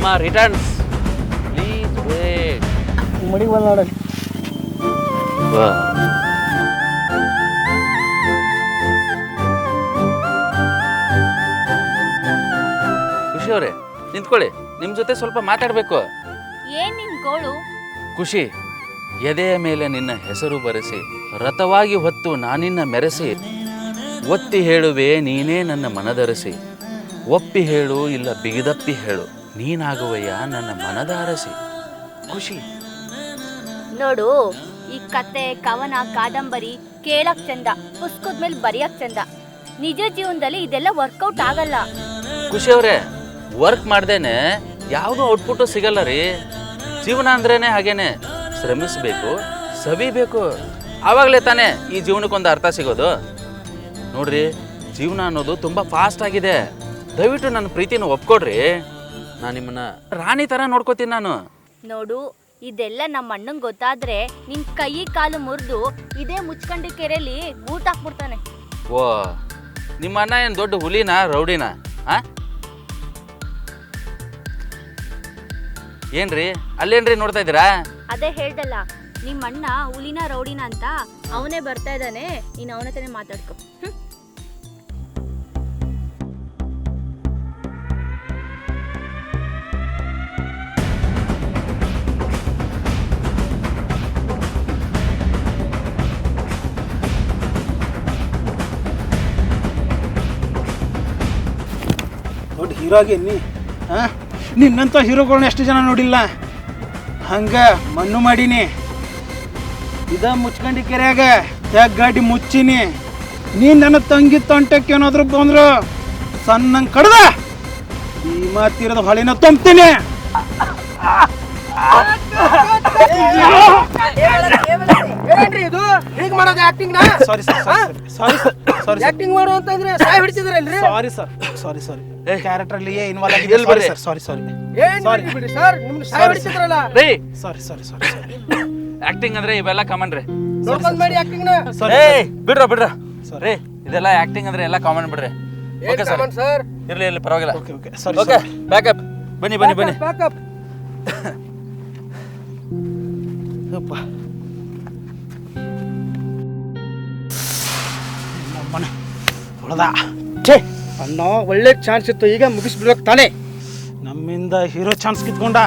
ಕರ್ಮ returns please wait ಮಡಿಗೆ ಬಂದ ನೋಡಲ್ಲಿ ಖುಷಿ ಅವರೇ ನಿಂತ್ಕೊಳ್ಳಿ. ನಿಮ್ಮ ಜೊತೆ ಸ್ವಲ್ಪ ಮಾತಾಡಬೇಕು. ಏನ್ ನಿನ್ ಗೋಳು? ಖುಷಿ ಎದೆಯ ಮೇಲೆ ನಿನ್ನ ಹೆಸರು ಬರೆಸಿ ರಥವಾಗಿ ಹೊತ್ತು ನಾನಿನ್ನ ಮೆರೆಸಿ ಒತ್ತಿ ಹೇಳುವೆ ನೀನೇ ನನ್ನ ಮನದರಸಿ. ಒಪ್ಪಿ ಹೇಳು ಇಲ್ಲ ಬಿಗಿದಪ್ಪಿ ಹೇಳು. ನೀನಾಗುವಯ್ಯ ನನ್ನ ಮನದ ಅರಸಿ. ಖುಷಿ. ನೋಡು ಈ ಕತೆ ಕವನ ಕಾದಂಬರಿ ಕೇಳಕ್ ಚಂದ ಪುಸ್ತಕದ ಮೇಲೆ ಬರೆಯಕ್ ಚಂದ. ನಿಜ ಜೀವನದಲ್ಲಿ ಇದೆಲ್ಲ ವರ್ಕೌಟ್ ಆಗಲ್ಲ. ಖುಷಿ ಅವರೇ ವರ್ಕ್ ಮಾಡ್ದೇನೆ ಯಾವುದೂ ಔಟ್ಪುಟ್ ಸಿಗಲ್ಲ ರೀ. ಜೀವನ ಅಂದ್ರೇನೆ ಹಾಗೇನೆ. ಶ್ರಮಿಸಬೇಕು ಸವಿಬೇಕು. ಆವಾಗಲೇ ತಾನೇ ಈ ಜೀವನಕ್ಕೊಂದು ಅರ್ಥ ಸಿಗೋದು. ನೋಡ್ರಿ ಜೀವನ ಅನ್ನೋದು ತುಂಬ ಫಾಸ್ಟ್ ಆಗಿದೆ. ದಯವಿಟ್ಟು ನನ್ನ ಪ್ರೀತಿನ ಒಪ್ಕೊಡ್ರಿ. ನಾನು ನಿಮ್ಮನ್ನ ರಾಣಿ ಥರ ನೋಡ್ಕೋತೀನಿ ನಾನು. ನೋಡು ಇದೆಲ್ಲ ನಮ್ಮ ಅಣ್ಣಂಗ್ ಗೊತ್ತಾದ್ರೆ ನಿನ್ ಕೈ ಕಾಲು ಮುರಿದು ಇದೇ ಮುಚ್ಕಂಡಿ ಕೆರೆಯಲ್ಲಿ ಊಟ ಹಾಕ್ಬಿಡ್ತಾನೆ. ಓ ನಿಮ್ಮ ಅಣ್ಣ ಏನು ದೊಡ್ಡ ಹುಲಿನ ರೌಡಿನಾ? ಆ? ಏನ್ರಿ ಅಲ್ಲೇನ್ರಿ ನೋಡ್ತಾ ಇದ್ದೀರಾ? ಅದೇ ಹೇಳ್ದಲ್ಲ ನಿಮ್ಮ ಅಣ್ಣ ಹುಲಿನ ರೌಡಿನ ಅಂತ ಅವನೇ ಬರ್ತಾ ಇದ್ದಾನೆ ನೀನು ಅವನ ಹತ್ರನೇ ಮಾತಾಡ್ಕೊ. ಹ್ಮ್. ದೊಡ್ಡ ಹೀರೋ ನೀ ಹಾಂ ನಿನ್ನಂಥ ಹೀರೋಗಳನ್ನ ಎಷ್ಟು ಜನ ನೋಡಿಲ್ಲ? ಹಂಗೆ ಮಣ್ಣು ಮಾಡೀನಿ. ಇದ ಮುಚ್ಕಂಡಿ ಕೆರೆಯಾಗ ತ್ಯಾಗ ಗಾಡಿ ಮುಚ್ಚಿನಿ. ನೀ ನನ್ನ ತಂಗಿ ತಂಟಕ್ಕೆ ಏನಾದ್ರು ಬಂದ್ರು ಸಣ್ಣಂಗೆ ಕಡ್ದ ಭೀಮಾ ತೀರದ ಹೊಳೆನ ತುಂಬ್ತೀನಿ. ಏನ್ರಿ ಇದು? ಹೀಗ್ ಮಾಡೋದು acting sir sorry sir sorry sir acting ಮಾಡು ಅಂತಂದ್ರೆ ಸಾಯ್ ಹಿಡಿಸಿದ್ರಲ್ರಿ? ಸಾರಿ ಸರ್ ಸಾರಿ ಸಾರಿ ಏ, ಕ್ಯಾರೆಕ್ಟ್ರಲ್ಲಿ ಇನ್ವಾಲ್ವ್ ಇಲ್ಲಿ ಆಗಿದೆ ಬರ್ರಿ. ಸರ್ ಸಾರಿ ಸಾರಿ ಏನ್ Sorry. ಬಿಡಿ ಸರ್ ನಿಮ್ಗೆ ಸಾಯ್ Sorry, ಹಿಡಿಸಿದ್ರಲ್ಲ ರೀ ಸಾರಿ ಸಾರಿ ಸಾರಿ ಸಾರಿ ಆಕ್ಟಿಂಗ್ ಅಂದ್ರೆ ಇವೆಲ್ಲ ಕಾಮನ್ ರೀ ನೋಡ್ಕೊಂಡ್ ಮಾಡಿ ಆಕ್ಟಿಂಗ್ನ ಸಾರಿ ಏಯ್ ಬಿಡ್ರ ಬಿಡ್ರ Sorry. ರೀ ಇದೆಲ್ಲ ಆಕ್ಟಿಂಗ್ ಅಂದ್ರೆ ಎಲ್ಲ ಕಾಮನ್ ಬಿಡ್ರಿ ಏನ್ ಓಕೆ ಸರ್ ಕಾಮನ್ ಸರ್ ಇರ್ಲಿ ಇರ್ಲಿ ಪರವಾಗಿಲ್ಲ okay okay sorry okay backup ಬನ್ನಿ ಬನ್ನಿ ಬನ್ನಿ ಬ್ಯಾಕಪ್ ಯಪ್ಪ ನಮ್ಮನೆ ಹೊಡೆದ ಛೇ ಅಣ್ಣ ಒಳ್ಳೆ ಚಾನ್ಸ್ ಇತ್ತು, ಈಗ ಮುಗಿಸ್ಬಿಡ್ಬೇಕು ತಾನೇ? ನಮ್ಮಿಂದ ಹೀರೋ ಚಾನ್ಸ್ ಕಿತ್ಕೊಂಡ.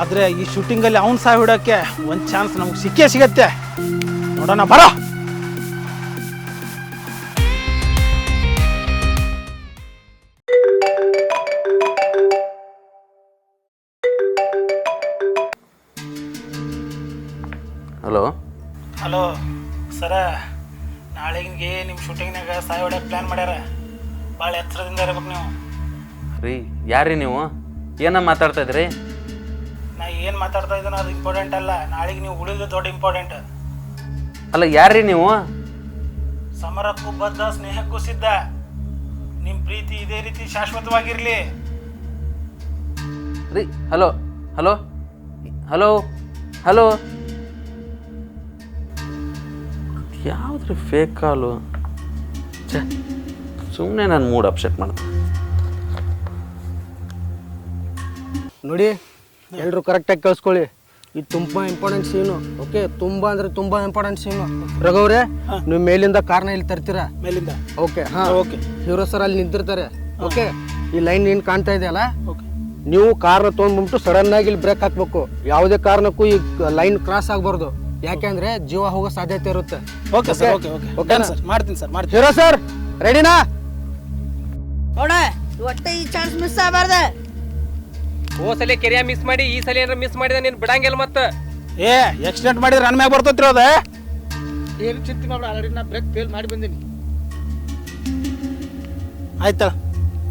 ಆದರೆ ಈ ಶೂಟಿಂಗಲ್ಲಿ ಅವ್ನು ಸಾಯ್ ಹಿಡೋಕ್ಕೆ ಒಂದು ಚಾನ್ಸ್ ನಮ್ಗೆ ಸಿಕ್ಕೇ ಸಿಗತ್ತೆ. ನೋಡೋಣ, ಬರೋ. ಭಾಳ ಎತ್ತರದಿಂದ ಇರ್ಬೇಕು ನೀವು. ರೀ ಯಾರ್ರಿ ನೀವು? ಏನ ಮಾತಾಡ್ತಾ ಇದ್ರಿ? ನಾ ಏನು ಮಾತಾಡ್ತಾ ಇದ್ದೀನೋ ಅದು ಇಂಪಾರ್ಟೆಂಟ್ ಅಲ್ಲ. ನಾಳೆಗೆ ನೀವು ಉಳಿದು ದೊಡ್ಡ ಇಂಪಾರ್ಟೆಂಟ್ ಅಲ್ಲ ಯಾರ್ರಿ ನೀವು? ಸಮರಕ್ಕೂ ಬದ್ಧ ಸ್ನೇಹಕ್ಕೂ ಸಿದ್ಧ. ನಿಮ್ಮ ಪ್ರೀತಿ ಇದೇ ರೀತಿ ಶಾಶ್ವತವಾಗಿರಲಿ. ರೀ ಹಲೋ ಹಲೋ ಹಲೋ ಹಲೋ. ಯಾವ್ದ್ರಿ ಫೇಕ್ ಕಾಲು ಛೇ. ಸುಮ್ಮನೆ ನಾನು ಮೂಡ್ ಅಪ್ಸೆಟ್ ಮಾಡ್ತೀನಿ ನೋಡಿ ಎಲ್ಲರೂ ಕರೆಕ್ಟಾಗಿ ಕೇಳಿಸ್ಕೊಳ್ಳಿ. ಇದು ತುಂಬ ಇಂಪಾರ್ಟೆಂಟ್ ಸೀನು ಓಕೆ ತುಂಬ ಅಂದರೆ ತುಂಬ ಇಂಪಾರ್ಟೆಂಟ್ ಸೀನು ರಘವ್ರೆ ನೀವು ಮೇಲಿಂದ ಕಾರ್ನ ಇಲ್ಲಿ ತರ್ತೀರಾ? ಮೇಲಿಂದ. ಓಕೆ ಹಾಂ. ಓಕೆ ಹೀರೋ ಸರ್ ಅಲ್ಲಿ ನಿಂತಿರ್ತಾರೆ ಓಕೆ ಈ ಲೈನ್ ಏನು ಕಾಣ್ತಾ ಇದೆಯಲ್ಲ? ಓಕೆ ನೀವು ಕಾರ್ನ ತೊಗೊಂಡ್ಬಿಟ್ಟು ಸಡನ್ ಆಗಿ ಇಲ್ಲಿ ಬ್ರೇಕ್ ಹಾಕ್ಬೇಕು. ಯಾವುದೇ ಕಾರಣಕ್ಕೂ ಈ ಲೈನ್ ಕ್ರಾಸ್ ಆಗಬಾರ್ದು. ಯಾಕೆಂದ್ರೆ ಜೀವ ಹೋಗೋ ಸಾಧ್ಯತೆ ಇರುತ್ತೆ. Okay sir okay okay okay ಓಕೆನಾ? ಸರ್ ಮಾಡ್ತೀನಿ ಸರ್ ಮಾಡ್ತೀನಿ. ಹೀರೋ ಸರ್ ರೆಡಿನಾ ನೋಡ ಒಟ್ಟ ಈ ಚಾನ್ಸ್ ಮಿಸ್ ಆಗಬಾರ್ದ. ಓ ಸಲ ಕೆರಿಯ ಮಿಸ್ ಮಾಡಿ ಈ ಸಲ ಏನಾರ ಮಿಸ್ ಮಾಡಿದ ನೀನು ಬಿಡಂಗಿಲ್ಲ ಮತ್ತ. ಏ ಆಕ್ಸಿಡೆಂಟ್ ಮಾಡಿದ್ರೆ ನನ್ನ ಮ್ಯಾಗ ಬರ್ತೈತ್ರಿ ಅದ ಏನು ಚಿಂತೆ ಮಾಡಿ ಆಲ್ರೆಡಿ ನಾ ಬ್ರೇಕ್ ಫೇಲ್ ಮಾಡಿ ಬಂದೀನಿ. ಆಯ್ತಳ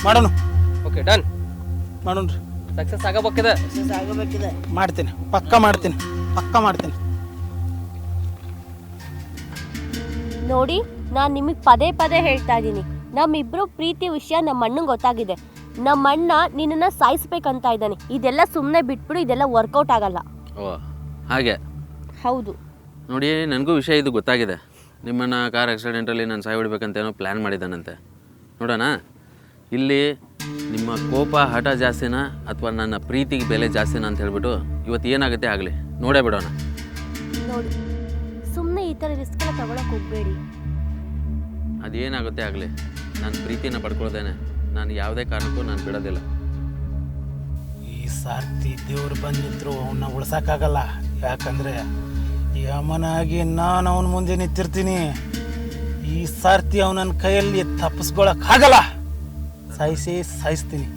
ಮಾಡೋಣ ಓಕೆ ಡನ್ ಮಾಡೋಣ್ರಿ ಸಕ್ಸಸ್ ಆಗಬೇಕಿದ. ಆಗಬೇಕಿದೆ. ಮಾಡ್ತೀನಿ ಪಕ್ಕ ಮಾಡ್ತೀನಿ ಪಕ್ಕ ಮಾಡ್ತೀನಿ. ನೋಡಿ ನಾನು ನಿಮಗೆ ಪದೇ ಪದೇ ಹೇಳ್ತಾ ಇದ್ದೀನಿ ನಮ್ಮಿಬ್ರು ಪ್ರೀತಿ ವಿಷಯ ನಮ್ಮ ಅಣ್ಣಂಗೆ ಗೊತ್ತಾಗಿದೆ. ನಮ್ಮ ಅಣ್ಣ ನಿನ್ನನ್ನು ಸಾಯಿಸ್ಬೇಕಂತ ಇದ್ದಾನೆ. ಇದೆಲ್ಲ ಸುಮ್ಮನೆ ಬಿಟ್ಬಿಡು ಇದೆಲ್ಲ ವರ್ಕೌಟ್ ಆಗಲ್ಲ. ಓ ಹಾಗೆ. ಹೌದು. ನೋಡಿ ನನಗೂ ವಿಷಯ ಇದು ಗೊತ್ತಾಗಿದೆ. ನಿಮ್ಮನ್ನು ಕಾರ್ ಆಕ್ಸಿಡೆಂಟಲ್ಲಿ ನಾನು ಸಾಯ್ ಬಿಡ್ಬೇಕಂತ ಏನೋ ಪ್ಲ್ಯಾನ್ ಮಾಡಿದ್ದಾನಂತೆ ನೋಡೋಣ. ಇಲ್ಲಿ ನಿಮ್ಮ ಕೋಪ ಹಠ ಜಾಸ್ತಿನಾ ಅಥವಾ ನನ್ನ ಪ್ರೀತಿಗೆ ಬೆಲೆ ಜಾಸ್ತಿನಾ ಅಂತ ಹೇಳ್ಬಿಟ್ಟು ಇವತ್ತು ಏನಾಗುತ್ತೆ ಆಗಲಿ? ನೋಡೇ ಬಿಡೋಣ. ನೋಡಿ ಸುಮ್ಮನೆ ಈ ಥರ ರಿಸ್ಕ್ ಎಲ್ಲ ತಗೊಳಕ್ ಹೋಗ್ಬೇಡಿ. ಅದೇನಾಗುತ್ತೆ ಆಗಲಿ? ನನ್ನ ಪ್ರೀತಿನ ಪಡ್ಕೊಳ್ದೇನೆ. ನಾನು ಯಾವುದೇ ಕಾರಣಕ್ಕೂ ನಾನು ಬಿಡೋದಿಲ್ಲ. ಈ ಸಾರ್ತಿ ದೇವ್ರು ಬಂದಿದ್ರು ಅವನ್ನ ಉಳ್ಸಕ್ಕಾಗಲ್ಲ. ಯಾಕಂದ್ರೆ ಯಮನಾಗಿ ನಾನು ಅವನ ಮುಂದೆ ನಿಂತಿರ್ತೀನಿ. ಈ ಸಾರ್ತಿ ಅವನನ್ನ ಕೈಯಲ್ಲಿ ತಪ್ಪಿಸ್ಕೊಳಕ್ ಆಗಲ್ಲ ಸಾಯಿಸಿ ಸಾಯಿಸ್ತೀನಿ.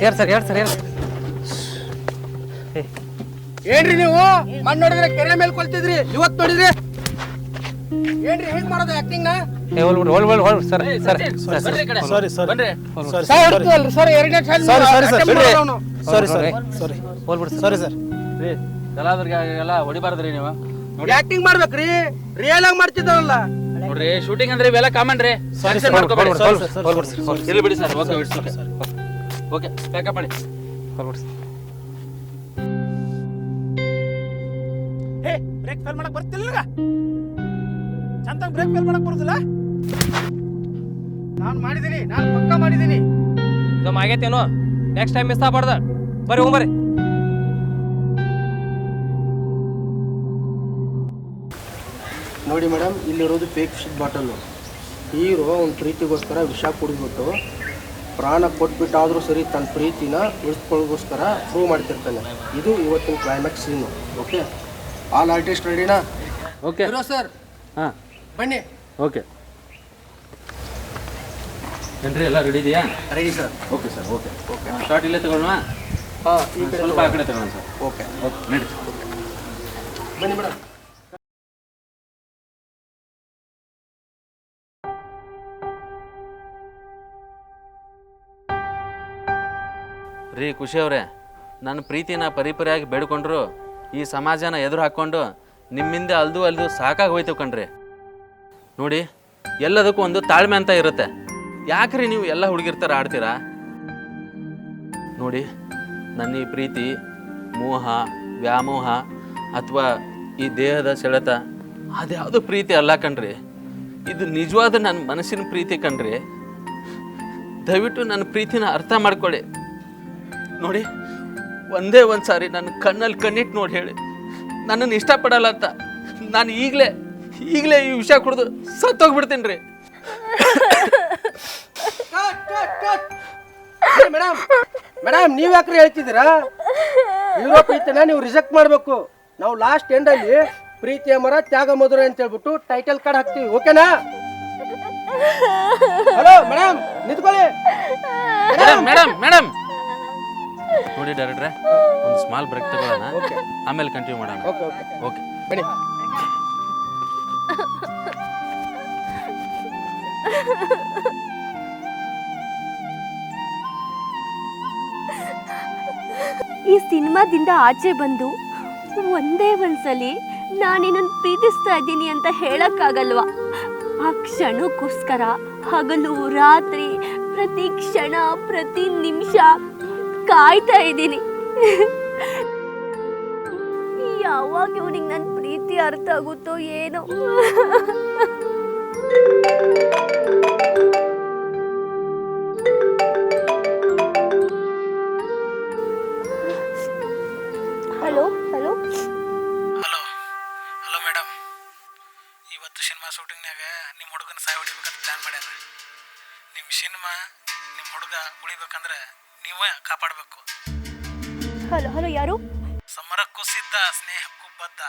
ಹೇಳಿ ಸರ್ ಹೇಳಿ ಸರ್ ಹೇಳಿ ಏನ್ರಿ ನೀವು? ಮಣ್ಣು ನೋಡಿದ್ರೆ ಕೆರೆ ಮೇಲೆ ಕೊಲ್ತಿದ್ರಿ. ಇವತ್ತು ನೋಡಿದ್ರಿ? ಏನ್ರಿ ಹೆಂಗ್ ಮಾಡೋದು acting sir sir sorry sorry. Sir ಎರಡನೇ ಸಾರಿ ಸಾರಿ ಸಾರಿ ಸರ್. ಸಾರಿ ಸಾರಿ ಸಾರಿ ಹೋಲ್ ಬಿಡ್ರಿ ಸಾರಿ. ಸರ್ ರೀ ಕಲಾವಿದರಿಗೆಲ್ಲ ಹೊಡಿಬಾರ್ದ್ರಿ ನೀವು. ನೋಡಿ ಆಕ್ಟಿಂಗ್ ಮಾಡ್ಬೇಕ್ರಿ. ರಿಯಲ್ ಆಗಿ ಮಾಡ್ತಿದ್ದಾರಲ್ಲ. ನೋಡ್ರಿ ಶೂಟಿಂಗ್ ಅಂದ್ರೆ ಇವೆಲ್ಲ ಕಾಮನ್ ರೀ. ಸಾರಿ ಮಾಡ್ಕೊಬೇಡಿ. ಸಾರಿ ಸರ್ ಸಾರಿ ಬಿಡಿ ಸರ್ ಓಕೆ. ಬಿಡಿ ಓಕೆ ಓಕೆ ಪ್ಯಾಕಪ್ ಮಾಡಿ. ಹೇ ಬ್ರೇಕ್ ಫೇಲ್ ಮಾಡಕ್ ಬರ್ತಿಲ್ಲ ಚಂದ ಬ್ರೇಕ್ ಫೇಲ್ ಮಾಡಕ್ ಬರುದಿಲ್ಲ? ನಾನು ಮಾಡಿದೀನಿ ನಾನು ಪಕ್ಕ ಮಾಡಿದೀನಿ. ಇದು ಆಗೈತೇನೋ? ನೆಕ್ಸ್ಟ್ ಟೈಮ್ ಮಿಸ್ ಆಗ್ಬಾರ್ದ. ಬರ್ರಿ ಹೋಗ್ ನೋಡಿ ಮೇಡಮ್ ಇಲ್ಲಿರೋದು ಫೇಕ್ ಫಿಶ್ ಬಾಟಲು ಹೀರೋ ಒಂದು ಪ್ರೀತಿಗೋಸ್ಕರ ವಿಷ ಕುಡಿದ್ಬಿಟ್ಟು ಪ್ರಾಣ ಕೊಟ್ಬಿಟ್ಟಾದರೂ ಸರಿ ತನ್ನ ಪ್ರೀತಿನ ಉಳಿಸ್ಕೊಳ್ಳೋಗೋಸ್ಕರ ಪ್ರೂವ್ ಮಾಡ್ತಿರ್ತಾನೆ. ಇದು ಇವತ್ತಿನ climax scene okay all artist ರೆಡಿನಾ ಓಕೆ ಹೀರೋ ಸರ್ ಹಾಂ. ಬನ್ನಿ. ಓಕೆ ಏನ್ರಿ ಎಲ್ಲ ರೆಡಿ ಇದೆಯಾ? Ready sir okay sir okay okay start ಇಲ್ಲೇ ತಗೊಳ್ಳೋಣ ಹಾಂ ಸ್ವಲ್ಪ ಆ ಕಡೆ ತಗೊಳ್ಳೋಣ ಸರ್ ಓಕೆ ಓಕೆ ನಡೀತು ಬನ್ನಿ ಮೇಡಮ್. ರೀ ಖುಷಿ ಅವರೇ ನನ್ನ ಪ್ರೀತಿನ ಪರಿಪರಿಯಾಗಿ ಬೇಡ್ಕೊಂಡ್ರು ಈ ಸಮಾಜನ ಎದುರು ಹಾಕ್ಕೊಂಡು ನಿಮ್ಮಿಂದ ಅಲ್ದು ಅಲ್ದು ಸಾಕಾಗಿ ಹೋಯ್ತು ಕಣ್ರಿ. ನೋಡಿ, ಎಲ್ಲದಕ್ಕೂ ಒಂದು ತಾಳ್ಮೆ ಅಂತ ಇರುತ್ತೆ. ಯಾಕ್ರಿ ನೀವು ಎಲ್ಲ ಹುಡುಗಿರ್ತಾರ ಆಡ್ತೀರಾ? ನೋಡಿ ನನ್ನ ಈ ಪ್ರೀತಿ, ಮೋಹ, ವ್ಯಾಮೋಹ ಅಥವಾ ಈ ದೇಹದ ಸೆಳೆತ, ಅದ್ಯಾವುದು ಪ್ರೀತಿ ಅಲ್ಲ ಕಣ್ರಿ. ಇದು ನಿಜವಾದ ನನ್ನ ಮನಸ್ಸಿನ ಪ್ರೀತಿ ಕಣ್ರಿ. ದಯವಿಟ್ಟು ನನ್ನ ಪ್ರೀತಿನ ಅರ್ಥ ಮಾಡ್ಕೊಳ್ಳಿ. ನೋಡಿ ಒಂದೇ ಒಂದು ಸಾರಿ ನನ್ನ ಕಣ್ಣಲ್ಲಿ ಕಣ್ಣಿಟ್ಟು ನೋಡಿ ಹೇಳಿ. ನನ್ನನ್ನು ಇಷ್ಟಪಡಲ್ಲ ಅಂತ. ನಾನು ಈಗಲೇ ಈಗಲೇ ಈ ವಿಷಯ ಕುಡಿದು ಸತ್ತೋಗ್ಬಿಡ್ತೀನಿ ರೀ ಮೇಡಮ್ ಮೇಡಮ್ ನೀವು ಯಾಕ್ರಿ ಹೇಳ್ತಿದ್ದೀರಾ? ಹೀರೋ ಪ್ರೀತಿನ ನೀವು ರಿಜೆಕ್ಟ್ ಮಾಡಬೇಕು. ನಾವು ಲಾಸ್ಟ್ ಎಂಡ್ ಅಲ್ಲಿ ಪ್ರೀತಿಯ ಮರ ತ್ಯಾಗ ಮಧುರ ಅಂತ ಹೇಳ್ಬಿಟ್ಟು ಟೈಟಲ್ ಕಾರ್ಡ್ ಹಾಕ್ತೀವಿ. ಓಕೆನಾ ಹಲೋ ಮೇಡಮ್ ನಿಂತ್ಕೊಳ್ಳಿ. ಮೇಡಮ್ ಮೇಡಮ್ ಮೇಡಮ್ ನೋಡಿ ಡೈರೆಕ್ಟ್ರೆ ಒಂದು ಸ್ಮಾಲ್ ಬ್ರೇಕ್ ತಗೊಳ್ಳೋಣ. ಆಮೇಲೆ ಕಂಟಿನ್ಯೂ ಮಾಡೋಣ. ಓಕೆ ಓಕೆ ಬನ್ನಿ. ಈ ಸಿನಿಮಾದಿಂದ ಆಚೆ ಬಂದು ಒಂದೇ ಒಂದ್ಸಲಿ ನಾನಿನ್ನೊಂದು ಪ್ರೀತಿಸ್ತಾ ಇದ್ದೀನಿ ಅಂತ ಹೇಳಕ್ಕಾಗಲ್ವಾ? ಆ ಕ್ಷಣಕ್ಕೋಸ್ಕರ ಹಗಲು ರಾತ್ರಿ ಪ್ರತಿ ಕ್ಷಣ ಪ್ರತಿ ನಿಮಿಷ ಕಾಯ್ತಾ ಇದ್ದೀನಿ. ಯಾವಾಗ ಇವನಿಗೆ ನನ್ನ ಪ್ರೀತಿ ಅರ್ಥ ಆಗುತ್ತೋ ಏನೋ. Hello hello. Hello hello madam ಇವತ್ತು ಸಿನಿಮಾ ಶೂಟಿಂಗ್ನಾಗ ನಿಮ್ಮ ಹುಡುಗನ ಸಾಯ ಹೊಡಿಬೇಕಂತ ಪ್ಲಾನ್ ಮಾಡ್ಯಾರ. ನಿಮ್ಮ ಸಿನಿಮಾ ನಿಮ್ಮ ಹುಡುಗ ಉಳಿಬೇಕಂದ್ರೆ ನೀವೇ ಕಾಪಾಡಬೇಕು. ಹಲೋ ಹಲೋ ಯಾರು? ಸಮರಕ್ಕೂ ಸಿದ್ಧ ಸ್ನೇಹಕ್ಕೂ ಬದ್ಧ.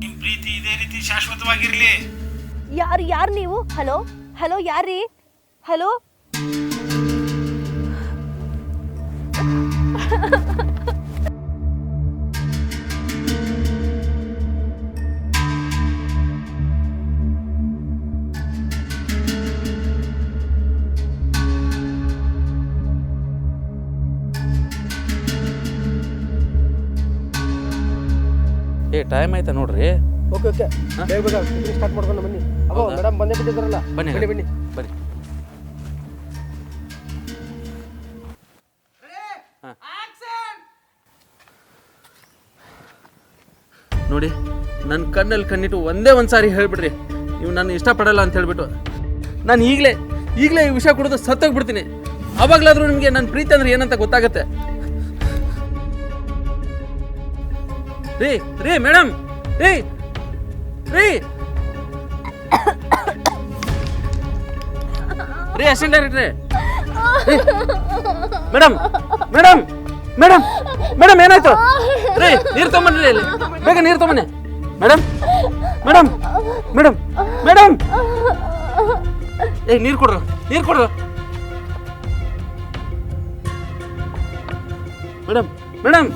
ನಿಮ್ ಪ್ರೀತಿ ಇದೇ ರೀತಿ ಶಾಶ್ವತವಾಗಿರ್ಲಿ. ಯಾರು ಯಾರು ನೀವು? ಹಲೋ ಹಲೋ ಯಾರ್ರೀ? ಹಲೋ? ಟೈಮ್ ಆಯ್ತಾ ನೋಡ್ರಿ? Okay okay. ಬೇಗ ಬೇಗ ಸ್ಟಾರ್ಟ್ ಮಾಡ್ಕೊಂಡು ಬನ್ನಿ. ಅಗೋ ಹೌದಾ? ಮೇಡಮ್ ಬಂದೇ ಬಿಟ್ಟಿದ್ದಾರಲ್ಲ. ಬನ್ನಿ ಬನ್ನಿ ಬನ್ನಿ. ಬನ್ನಿ ನೋಡಿ ನನ್ನ ಕಣ್ಣಲ್ಲಿ ಕಣ್ಣಿಟ್ಟು ಒಂದೇ ಒಂದು ಸಾರಿ ಹೇಳ್ಬಿಡ್ರಿ. ನೀವು ನಾನು ಇಷ್ಟಪಡಲ್ಲ ಅಂತ ಹೇಳ್ಬಿಟ್ಟು. ನಾನು ಈಗಲೇ ಈಗಲೇ ಈ ವಿಷಯ ಕುಡಿದು ಸತ್ತೋಗ್ಬಿಡ್ತೀನಿ. ಆವಾಗಲಾದರೂ ನಿಮಗೆ ನನ್ನ ಪ್ರೀತಿ ಅಂದ್ರೆ ಏನಂತ ಗೊತ್ತಾಗತ್ತೆ? ರೀ ರೀ ಮೇಡಮ್, ರೀ ರೀ. ರೀ ಅಸಿಸ್ಟೆಂಟ್ ಡೈರೆಕ್ಟ್ರೆ ಮೇಡಮ್ ಮೇಡಮ್ ಮೇಡಮ್ ಮೇಡಮ್, ಏನಾಯ್ತು? ರೀ, ನೀರು ತಗೊಂಬನ್ರಿ ಇಲ್ಲಿ. ಬೇಗ ನೀರು ತಗೊಂಬನ್ನಿ. Madam madam madam madam. ಏ ನೀರು ಕೊಡ್ರು ನೀರು ಕೊಡ್ರು. ಮೇಡಮ್ ಮೇಡಮ್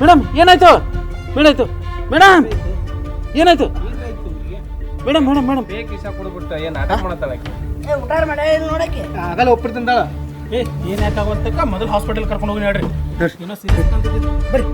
ಮೇಡಮ್, ಏನಾಯ್ತು? ಏನಾಯ್ತು? ಮೇಡಮ್ ಏನಾಯ್ತು? ಮೇಡಮ್ ಮೇಡಮ್ ಮೇಡಮ್ ಬೇಗ ವಿಷ ಕೊಡ್ಬಿಟ್ಟು ಏನ್ ಆಗಲ್ಲ ಒಪ್ಪಿರ್ತಿಂದಾಳ ಏ ಏನಾಯ್ತಾಗೋತ್ತಕ್ಕ ಮೊದಲು ಹಾಸ್ಪಿಟಲ್ ಕರ್ಕೊಂಡು ಹೋಗಿ ನೋಡ್ರಿ. ಏನೋ ಸೀರಿಯಸ್ ಬರ್ರಿ.